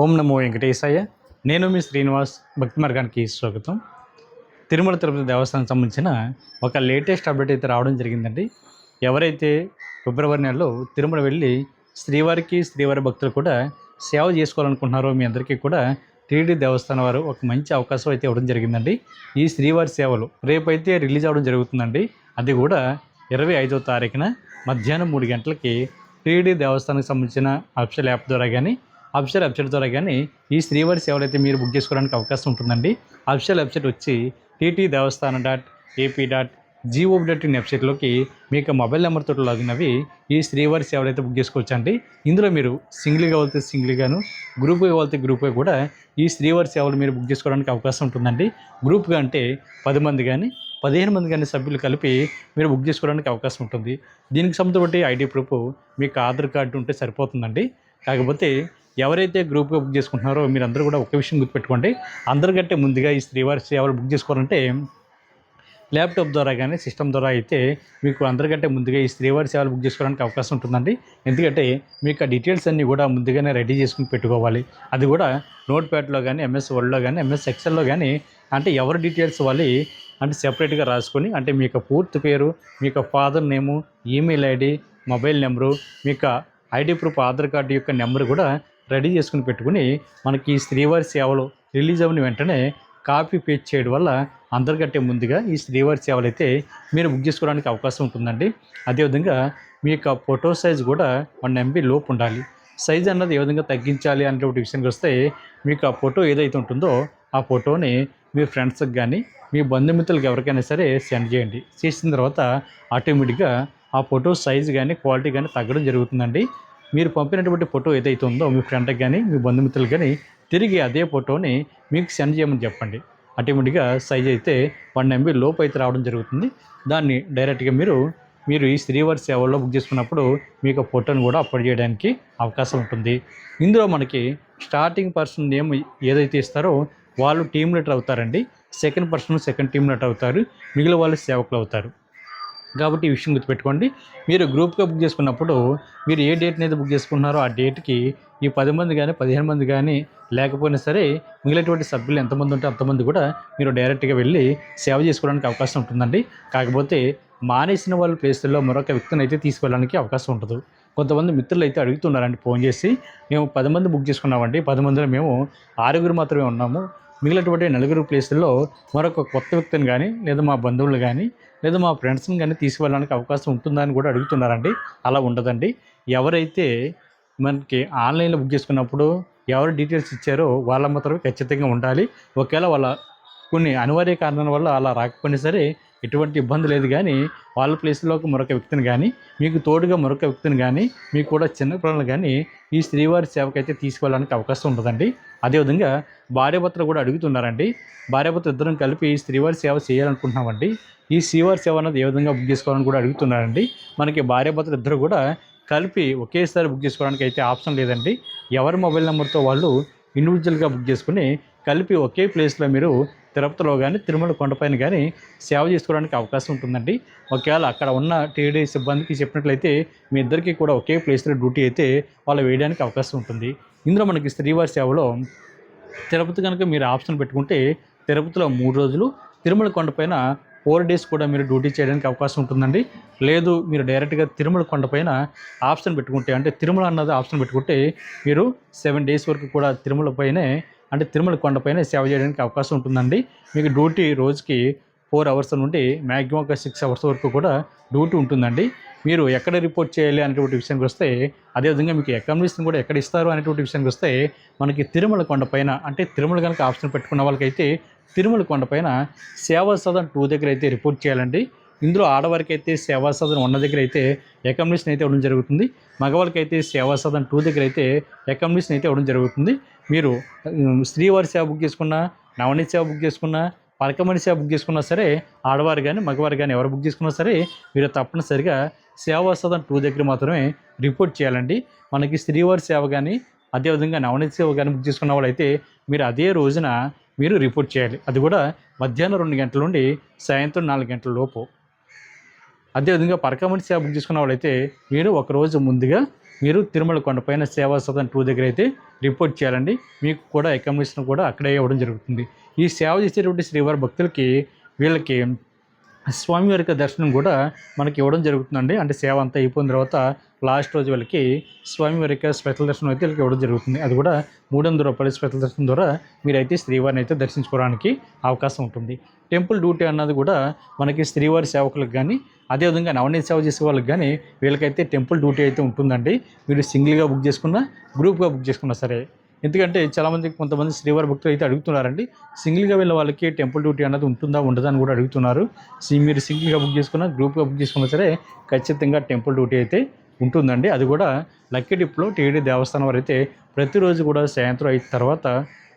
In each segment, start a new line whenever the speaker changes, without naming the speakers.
ఓం నమో వెంకటేశాయ. నేను మీ శ్రీనివాస్ భక్తి మార్గానికి స్వాగతం. తిరుమల తిరుపతి దేవస్థానం సంబంధించిన ఒక లేటెస్ట్ అప్డేట్ అయితే రావడం జరిగిందండి. ఎవరైతే ఫిబ్రవరి నెలలో తిరుమల వెళ్ళి శ్రీవారికి శ్రీవారి భక్తులు కూడా సేవ చేసుకోవాలనుకుంటున్నారో మీ అందరికీ కూడా టీడీ దేవస్థానం వారు ఒక మంచి అవకాశం అయితే ఇవ్వడం జరిగిందండి. ఈ శ్రీవారి సేవలు రేపైతే రిలీజ్ అవ్వడం జరుగుతుందండి. అది కూడా ఇరవై ఐదో తారీఖున మధ్యాహ్నం మూడు గంటలకి టీడీ దేవస్థానానికి సంబంధించిన అఫిషియల్ యాప్ ద్వారా కానీ అఫిషియల్ వెబ్సైట్ ద్వారా కానీ ఈ శ్రీవారి సేవలు అయితే మీరు బుక్ చేసుకోవడానికి అవకాశం ఉంటుందండి అఫిషియల్ వెబ్సైట్ వచ్చి TT devasthanam dot AP dot G O V dot in వెబ్సైట్లోకి మీకు మొబైల్ నెంబర్ తోటి లాగిన్ అవి ఈ శ్రీవారి సేవలు అయితే బుక్ చేసుకోవచ్చు అండి ఇందులో మీరు సింగిల్గా వెళ్తే సింగిల్గాను గ్రూప్గా వెళ్తే గ్రూప్గా కూడా ఈ శ్రీవారి సేవలు మీరు బుక్ చేసుకోవడానికి అవకాశం ఉంటుందండి. గ్రూప్గా అంటే పది మంది కానీ పదిహేను మంది కానీ సభ్యులు కలిపి మీరు బుక్ చేసుకోవడానికి అవకాశం ఉంటుంది. దీనికి సంబంధించి ఐడి ప్రూఫ్ మీకు ఆధార్ కార్డు ఉంటే సరిపోతుందండి. కాకపోతే ఎవరైతే గ్రూప్గా బుక్ చేసుకుంటున్నారో మీరు అందరూ కూడా ఒక విషయం గుర్తుపెట్టుకోండి. అందరికంటే ముందుగా ఈ శ్రీవారి సేవలు బుక్ చేసుకోవాలంటే ల్యాప్టాప్ ద్వారా కానీ సిస్టమ్ ద్వారా అయితే మీకు అందరికంటే ముందుగా ఈ శ్రీవారి సేవలు బుక్ చేసుకోవడానికి అవకాశం ఉంటుందండి. ఎందుకంటే మీకు ఆ డీటెయిల్స్ అన్నీ కూడా ముందుగానే రెడీ చేసుకుని పెట్టుకోవాలి. అది కూడా నోట్ ప్యాడ్లో కానీ ఎంఎస్ వర్డ్లో కానీ ఎంఎస్ ఎక్సెల్లో కానీ అంటే ఎవరి డీటెయిల్స్ వాళ్ళు అంటే సెపరేట్గా రాసుకొని అంటే మీ యొక్క పూర్తి పేరు మీ యొక్క father name email ID mobile number మీ యొక్క ఐడి ప్రూఫ్ ఆధార్ కార్డు యొక్క నెంబర్ కూడా రెడీ చేసుకుని పెట్టుకుని మనకి ఈ శ్రీవారి సేవలు రిలీజ్ అవ్వని వెంటనే కాపీ పేజ్ చేయడం వల్ల అందరికంటే ముందుగా ఈ శ్రీవారి సేవలు అయితే మీరు బుక్ చేసుకోవడానికి అవకాశం ఉంటుందండి. అదేవిధంగా మీ యొక్క ఫోటో సైజ్ కూడా వన్ ఎంబీ లోపు ఉండాలి. సైజ్ అన్నది ఏ విధంగా తగ్గించాలి అనేటువంటి విషయానికి వస్తే మీకు ఆ ఫోటో ఏదైతే ఉంటుందో ఆ ఫోటోని మీ ఫ్రెండ్స్కి కానీ మీ బంధుమిత్రులకు ఎవరికైనా సరే సెండ్ చేయండి. చేసిన తర్వాత ఆటోమేటిక్గా ఆ ఫోటో సైజ్ కానీ క్వాలిటీ కానీ తగ్గడం జరుగుతుందండి. మీరు పంపినటువంటి ఫోటో ఏదైతే ఉందో మీ ఫ్రెండ్కి కానీ మీ బంధుమిత్రులకు కానీ తిరిగి అదే ఫోటోని మీకు సెండ్ చేయమని చెప్పండి. అటువంటిగా సైజ్ అయితే వన్ ఎంబీ లోపు అయితే రావడం జరుగుతుంది. దాన్ని డైరెక్ట్గా మీరు మీరు ఈ శ్రీవారి సేవల్లో బుక్ చేసుకున్నప్పుడు మీకు ఫోటోని కూడా అప్లోడ్ చేయడానికి అవకాశం ఉంటుంది. ఇందులో మనకి స్టార్టింగ్ పర్సన్ నేమ్ ఏదైతే ఇస్తారో వాళ్ళు టీమ్ లెటర్ అవుతారండి. Second person second team leader అవుతారు. మిగిలిన వాళ్ళు సేవకులు అవుతారు. కాబట్టి ఈ విషయం గుర్తుపెట్టుకోండి. మీరు గ్రూప్గా బుక్ చేసుకున్నప్పుడు మీరు ఏ డేట్ని అయితే బుక్ చేసుకున్నారో ఆ డేట్కి ఈ పది మంది కానీ పదిహేను మంది కానీ లేకపోయినా సరే మిగిలినటువంటి సభ్యులు ఎంతమంది ఉంటే అంతమంది కూడా మీరు డైరెక్ట్గా వెళ్ళి సేవ చేసుకోవడానికి అవకాశం ఉంటుందండి. కాకపోతే మానేసిన వాళ్ళ ప్లేస్లో మరొక వ్యక్తిని అయితే తీసుకెళ్ళడానికి అవకాశం ఉంటుంది కొంతమంది మిత్రులు అయితే అడుగుతున్నారండి ఫోన్ చేసి మేము పది మంది బుక్ చేసుకున్నామండి. పది మందిలో మేము ఆరుగురు మాత్రమే ఉన్నాము. మిగిలినటువంటి నలుగురు ప్లేసుల్లో మరొక కొత్త వ్యక్తిని కానీ లేదా మా బంధువులు కానీ లేదా మా ఫ్రెండ్స్ని కానీ తీసుకువెళ్ళడానికి అవకాశం ఉంటుందా అని కూడా అడుగుతున్నారండి. అలా ఉండదండి. ఎవరైతే మనకి ఆన్లైన్లో బుక్ చేసుకున్నప్పుడు ఎవరు డీటెయిల్స్ ఇచ్చారో వాళ్ళ మాత్రమే ఖచ్చితంగా ఉండాలి. ఒకవేళ వాళ్ళ కొన్ని అనివార్య కారణాల వల్ల అలా రాకపోయినా సరే ఎటువంటి ఇబ్బంది లేదు కానీ వాళ్ళ ప్లేస్లోకి మరొక వ్యక్తిని కానీ మీకు తోడుగా మరొక వ్యక్తిని కానీ మీకు కూడా చిన్న పిల్లలు కానీ ఈ శ్రీవారి సేవకి అయితే తీసుకెళ్ళడానికి అవకాశం ఉంటుందండి. అదేవిధంగా భార్యాభర్తలు కూడా అడుగుతున్నారండి. భార్యాభర్త ఇద్దరం కలిపి ఈ శ్రీవారి సేవ చేయాలనుకుంటున్నామండి. ఈ శ్రీవారి సేవ అనేది ఏ విధంగా బుక్ చేసుకోవాలని కూడా అడుగుతున్నారండి. మనకి భార్యాభర్తలు ఇద్దరు కూడా కలిపి ఒకేసారి బుక్ చేసుకోవడానికి అయితే ఆప్షన్ లేదండి. ఎవరి మొబైల్ నెంబర్తో వాళ్ళు ఇండివిజువల్గా బుక్ చేసుకుని కలిపి ఒకే ప్లేస్లో మీరు తిరుపతిలో కానీ తిరుమల కొండపైన కానీ సేవ చేసుకోవడానికి అవకాశం ఉంటుందండి. ఒకవేళ అక్కడ ఉన్న టీడీ సిబ్బందికి చెప్పినట్లయితే మీ ఇద్దరికి కూడా ఒకే ప్లేస్లో డ్యూటీ అయితే వాళ్ళు వేయడానికి అవకాశం ఉంటుంది. ఇందులో మనకి శ్రీవారి సేవలో తిరుపతి కనుక మీరు ఆప్షన్ పెట్టుకుంటే తిరుపతిలో మూడు రోజులు తిరుమల కొండపైన ఫోర్ డేస్ కూడా మీరు డ్యూటీ చేయడానికి అవకాశం ఉంటుందండి. లేదు మీరు డైరెక్ట్గా తిరుమల కొండపైన ఆప్షన్ పెట్టుకుంటే అంటే తిరుమల అన్నది ఆప్షన్ పెట్టుకుంటే మీరు సెవెన్ డేస్ వరకు కూడా తిరుమల పైనే అంటే తిరుమల కొండపైన సేవ చేయడానికి అవకాశం ఉంటుందండి. మీకు డ్యూటీ రోజుకి ఫోర్ అవర్స్ నుండి మ్యాక్సిమం ఒక సిక్స్ అవర్స్ వరకు కూడా డ్యూటీ ఉంటుందండి. మీరు ఎక్కడ రిపోర్ట్ చేయాలి అనేటువంటి విషయానికి వస్తే అదేవిధంగా మీకు అకామిడేషన్ కూడా ఎక్కడ ఇస్తారు అనేటువంటి విషయానికి వస్తే మనకి తిరుమల కొండపైన అంటే తిరుమల కనుక ఆప్షన్ పెట్టుకున్న వాళ్ళకైతే తిరుమల కొండపైన సేవా సదన్ టూ దగ్గర అయితే రిపోర్ట్ చేయాలండి. ఇందులో ఆడవారికి అయితే సేవా సదన్ ఉన్న దగ్గర అయితే అకామిడేషన్ అయితే ఇవ్వడం జరుగుతుంది. మగవాళ్ళకి అయితే సేవా సదన్ టూ దగ్గర అయితే అకామిడేషన్ అయితే ఇవ్వడం జరుగుతుంది. మీరు స్త్రీవారి శ్రీవారి సేవ బుక్ చేసుకున్నా నవనీత సేవ బుక్ చేసుకున్నా పలకమణి సేవ బుక్ చేసుకున్నా సరే ఆడవారు కానీ మగవారు కానీ ఎవరు బుక్ చేసుకున్నా సరే మీరు తప్పనిసరిగా సేవా సదన్ టూ దగ్గర మాత్రమే రిపోర్ట్ చేయాలండి. మనకి శ్రీవారి సేవ కానీ అదేవిధంగా నవనీత సేవ కానీ బుక్ చేసుకున్న వాళ్ళైతే మీరు అదే రోజున మీరు రిపోర్ట్ చేయాలి. అది కూడా మధ్యాహ్నం రెండు గంటల నుండి సాయంత్రం నాలుగు గంటల లోపు. అదేవిధంగా పరకమణి సేవ బుక్ చేసుకున్న వాళ్ళైతే మీరు ఒక రోజు ముందుగా మీరు తిరుమల కొండపైన సేవా సదన్ టూ దగ్గర అయితే రిపోర్ట్ చేయాలండి. మీకు కూడా అకామిడేషన్ కూడా అక్కడే ఇవ్వడం జరుగుతుంది. ఈ సేవ చేసేటువంటి శ్రీవారి భక్తులకి వీళ్ళకి స్వామివారి యొక్క దర్శనం కూడా మనకి ఇవ్వడం జరుగుతుందండి. అంటే సేవ అంతా అయిపోయిన తర్వాత లాస్ట్ రోజు వాళ్ళకి స్వామివారికి యొక్క స్పెషల్ దర్శనం అయితే వీళ్ళకి ఇవ్వడం జరుగుతుంది. అది కూడా మూడు వందల రూపాయలు స్పెషల్ దర్శనం ద్వారా మీరైతే శ్రీవారిని అయితే దర్శించుకోవడానికి అవకాశం ఉంటుంది. టెంపుల్ డ్యూటీ అన్నది కూడా మనకి శ్రీవారి సేవకులకు కానీ అదేవిధంగా నవనీత సేవ చేసే వాళ్ళకి కానీ వీళ్ళకైతే టెంపుల్ డ్యూటీ అయితే ఉంటుందండి. మీరు సింగిల్గా బుక్ చేసుకున్నా గ్రూప్గా బుక్ చేసుకున్నా సరే. ఎందుకంటే చాలామంది కొంతమంది శ్రీవారి భక్తులు అయితే అడుగుతున్నారండి సింగిల్గా వెళ్ళిన వాళ్ళకి టెంపుల్ డ్యూటీ అన్నది ఉంటుందా ఉండదా అని కూడా అడుగుతున్నారు. మీరు సింగిల్గా బుక్ చేసుకున్నా గ్రూప్గా బుక్ చేసుకున్నా సరే ఖచ్చితంగా టెంపుల్ డ్యూటీ అయితే ఉంటుందండి. అది కూడా లక్కీ డిప్లో టీడీ దేవస్థానం వారు అయితే ప్రతిరోజు కూడా సాయంత్రం అయిన తర్వాత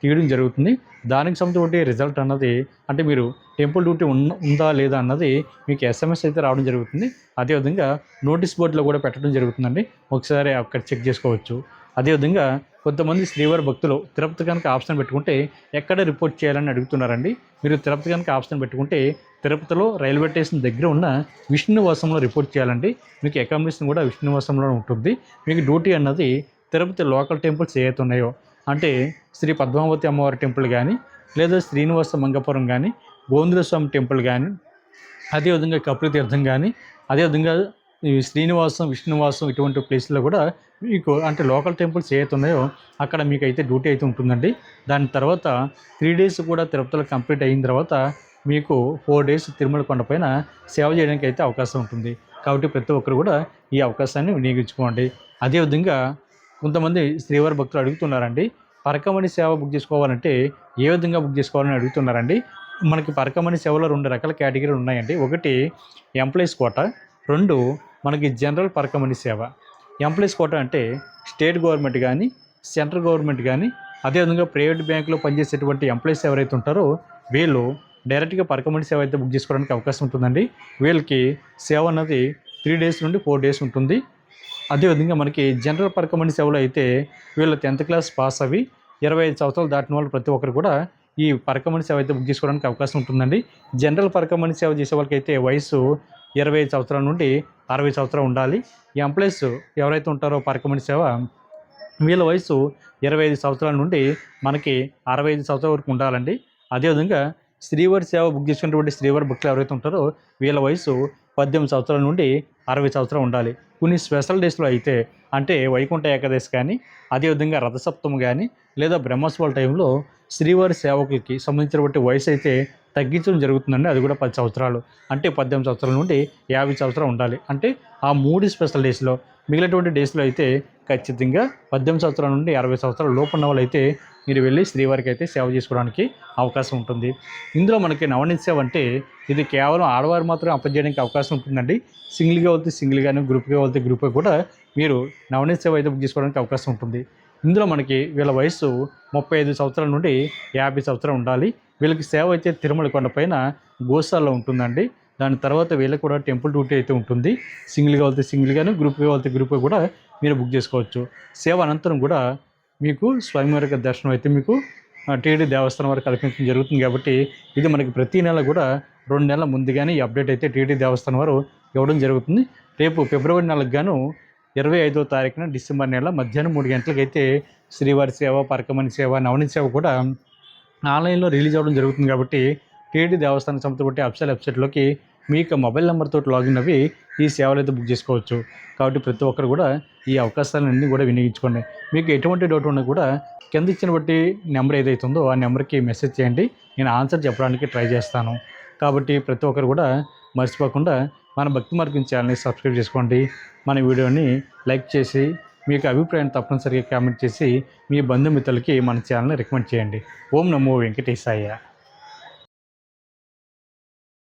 తీయడం జరుగుతుంది. దానికి సంబంధించి రిజల్ట్ అన్నది అంటే మీరు టెంపుల్ డ్యూటీ ఉన్న ఉందా లేదా అన్నది మీకు ఎస్ఎంఎస్ అయితే రావడం జరుగుతుంది. అదేవిధంగా నోటీస్ బోర్డులో కూడా పెట్టడం జరుగుతుందండి. ఒకసారి అక్కడ చెక్ చేసుకోవచ్చు. అదేవిధంగా కొంతమంది శ్రీవారి భక్తులు తిరుపతి కనుక ఆప్షన్ పెట్టుకుంటే ఎక్కడ రిపోర్ట్ చేయాలని అడుగుతున్నారండి? మీరు తిరుపతి కనుక ఆప్షన్ పెట్టుకుంటే తిరుపతిలో రైల్వే స్టేషన్ దగ్గర ఉన్న విష్ణువాసంలో రిపోర్ట్ చేయాలండి. మీకు అకామిడేషన్ కూడా విష్ణువాసంలో ఉంటుంది. మీకు డ్యూటీ అన్నది తిరుపతి లోకల్ టెంపుల్స్ ఏవైతే ఉన్నాయో అంటే శ్రీ పద్మావతి అమ్మవారి టెంపుల్ కానీ లేదా శ్రీనివాస మంగపురం కానీ గోంద్ర స్వామి టెంపుల్ కానీ అదేవిధంగా కపిల తీర్థం కానీ అదేవిధంగా శ్రీనివాసం విష్ణువాసం ఇటువంటి ప్లేస్లో కూడా మీకు అంటే లోకల్ టెంపుల్స్ ఏవైతే ఉన్నాయో అక్కడ మీకు అయితే డ్యూటీ అయితే ఉంటుందండి. దాని తర్వాత త్రీ డేస్ కూడా తిరుపతిలో కంప్లీట్ అయిన తర్వాత మీకు ఫోర్ డేస్ తిరుమల కొండపైన సేవ చేయడానికి అయితే అవకాశం ఉంటుంది. కాబట్టి ప్రతి ఒక్కరు కూడా ఈ అవకాశాన్ని వినియోగించుకోండి. అదేవిధంగా కొంతమంది శ్రీవారి భక్తులు అడుగుతున్నారండి పరకమణి సేవ బుక్ చేసుకోవాలంటే ఏ విధంగా బుక్ చేసుకోవాలని అడుగుతున్నారండి? మనకి పరకమణి సేవలో రెండు రకాల కేటగిరీలు ఉన్నాయండి. ఒకటి ఎంప్లాయీస్ కోట. రెండు మనకి జనరల్ పరకమణి సేవ. ఎంప్లాయీస్ కోట అంటే స్టేట్ గవర్నమెంట్ కానీ సెంట్రల్ గవర్నమెంట్ కానీ అదేవిధంగా ప్రైవేట్ బ్యాంకులో పనిచేసేటువంటి ఎంప్లాయీస్ ఎవరైతే ఉంటారో వీళ్ళు డైరెక్ట్గా పరకమణి సేవ అయితే బుక్ చేసుకోవడానికి అవకాశం ఉంటుందండి వీళ్ళకి సేవ అన్నది త్రీ డేస్ నుండి ఫోర్ డేస్ ఉంటుంది. అదేవిధంగా మనకి జనరల్ పరకమణి సేవలో అయితే వీళ్ళు టెన్త్ క్లాస్ పాస్ అవి ఇరవై ఐదు సంవత్సరాలు దాటిన వాళ్ళు ప్రతి ఒక్కరు కూడా ఈ పరకమణి సేవ అయితే బుక్ చేసుకోవడానికి అవకాశం ఉంటుందండి. జనరల్ పరకమణి సేవ చేసే వాళ్ళకి అయితే వయసు ఇరవై ఐదు సంవత్సరాల నుండి అరవై సంవత్సరాలు ఉండాలి. ఈ ఎంప్లాయీస్ ఎవరైతే ఉంటారో పరకమణి సేవ వీళ్ళ వయసు ఇరవై ఐదు సంవత్సరాల నుండి మనకి అరవై ఐదు సంవత్సరాల వరకు ఉండాలండి. అదేవిధంగా శ్రీవారి సేవ బుక్ చేసుకున్నటువంటి శ్రీవారి భక్తులు ఎవరైతే ఉంటారో వీళ్ళ వయసు పద్దెనిమిది సంవత్సరాల నుండి అరవై సంవత్సరాలు ఉండాలి. కొన్ని స్పెషల్ డేస్లో అయితే అంటే వైకుంఠ ఏకాదశి కానీ అదేవిధంగా రథసప్తమి కానీ లేదా బ్రహ్మోత్సవాల టైంలో శ్రీవారి సేవకులకి సంబంధించినటువంటి వయసు అయితే తగ్గించడం జరుగుతుందండి. అది కూడా పది సంవత్సరాలు. అంటే పద్దెనిమిది సంవత్సరాల నుండి యాభై సంవత్సరాలు ఉండాలి. అంటే ఆ మూడు స్పెషల్ డేస్లో మిగిలినటువంటి డేస్లో అయితే ఖచ్చితంగా పద్దెనిమిది సంవత్సరాల నుండి అరవై సంవత్సరాల లోపు ఉన్న అయితే మీరు వెళ్ళి శ్రీవారికి అయితే సేవ చేసుకోవడానికి అవకాశం ఉంటుంది. ఇందులో మనకి నవనీత సేవ అంటే ఇది కేవలం ఆడవారు మాత్రమే అప్పచేయడానికి అవకాశం ఉంటుందండి. సింగిల్గా వెళ్తే సింగిల్గాను గ్రూప్గా వెళ్తే గ్రూప్గా కూడా మీరు నవనీత సేవ అయితే బుక్ చేసుకోవడానికి అవకాశం ఉంటుంది. ఇందులో మనకి వీళ్ళ వయసు ముప్పై ఐదు సంవత్సరాల నుండి యాభై సంవత్సరాలు ఉండాలి. వీళ్ళకి సేవ అయితే తిరుమల కొండపైన గోశాలలో ఉంటుందండి. దాని తర్వాత వీళ్ళకి కూడా టెంపుల్ డ్యూటీ అయితే ఉంటుంది. సింగిల్గా వెళ్తే సింగిల్గాను గ్రూప్గా వెళ్తే గ్రూప్గా కూడా మీరు బుక్ చేసుకోవచ్చు. సేవ అనంతరం కూడా మీకు స్వామివారి దర్శనం అయితే మీకు టీడీ దేవస్థానం వారు కల్పించడం జరుగుతుంది కాబట్టి ఇది మనకి ప్రతి నెల కూడా రెండు నెలల ముందుగానే ఈ అప్డేట్ అయితే టీడీ దేవస్థానం వారు ఇవ్వడం జరుగుతుంది. రేపు ఫిబ్రవరి నెలకు గాను ఇరవై ఐదో తారీఖున డిసెంబర్ నెల మధ్యాహ్నం మూడు గంటలకైతే శ్రీవారి సేవ పరకమణి సేవ నవనీత సేవ కూడా ఆన్లైన్లో రిలీజ్ అవ్వడం జరుగుతుంది కాబట్టి టీడీ దేవస్థానం సంస్థ బట్టి అఫ్సల్ వెబ్సైట్లోకి మీ యొక్క మొబైల్ నెంబర్తో లాగిన్ అవి ఈ సేవలు అయితే బుక్ చేసుకోవచ్చు. కాబట్టి ప్రతి ఒక్కరు కూడా ఈ అవకాశాలన్నీ కూడా వినియోగించుకోండి. మీకు ఎటువంటి డౌట్ ఉన్నా కూడా కింద ఇచ్చిన బట్టి నెంబర్ ఏదైతే ఉందో ఆ నెంబర్కి మెసేజ్ చేయండి. నేను ఆన్సర్ చెప్పడానికి ట్రై చేస్తాను. కాబట్టి ప్రతి ఒక్కరు కూడా మర్చిపోకుండా మన భక్తి మార్గం ఛానల్ని సబ్స్క్రైబ్ చేసుకోండి. మన వీడియోని లైక్ చేసి మీకు అభిప్రాయం తప్పనిసరిగా కామెంట్ చేసి మీ బంధుమిత్రులకి మన ఛానల్ని రికమెండ్ చేయండి. ఓం నమో వెంకటేశాయ.